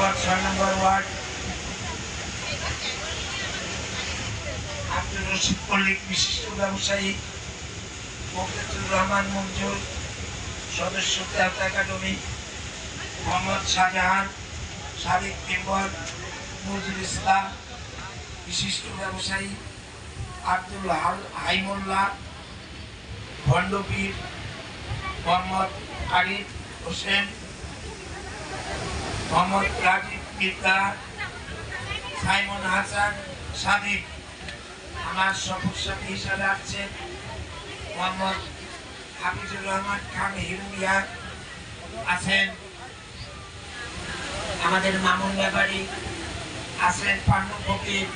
Member ছয় number ward. Abdul Rashid Mallick, বিশিষ্ট ব্যবসায়ী, মুক্তিজুর রহমান, মঞ্জুর, সদস্য দেবতা একাডেমি, মোহাম্মদ শাহজাহান, সাবেক মেম্বার নজরুল ইসলাম, বিশিষ্ট ব্যবসায়ী আব্দুল হাল- হাইমুল্লাহ ভণ্ডপীর মোহাম্মদ আরিফ হোসেন মোহাম্মদ রাজীব মির্জা সাইমন হাসান, সাদিক। আমার সফর সাথী হিসাবে আছেন মোহাম্মদ হাফিজুর রহমান খান হিরুমিয়া আছেন আমাদের মামুন ব্যাপারী। আছেন পান্নু ফকির।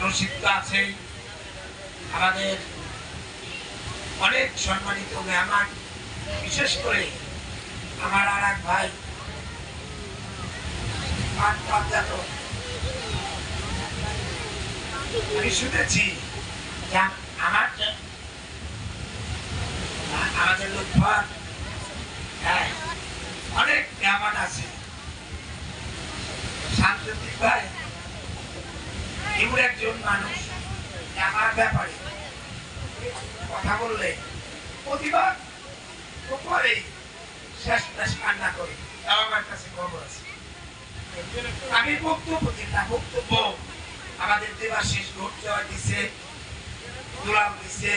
রশিদ তো আছেই। আমাদের অনেক সম্মানিত মেহমান। বিশেষ করে আমার আর এক ভাই। আমি শুনেছি আমার আমাদের হ্যাঁ অনেক আছে। ভাই একজন মানুষ, আমার ব্যাপারে কথা বললে প্রতিবাদ তো করে শেষ কান্না করে। আমি বক্তব্য দিলাম বক্তব্য। আমাদের দেবাশিস ঘটতে দিছে গোলাম দিছে।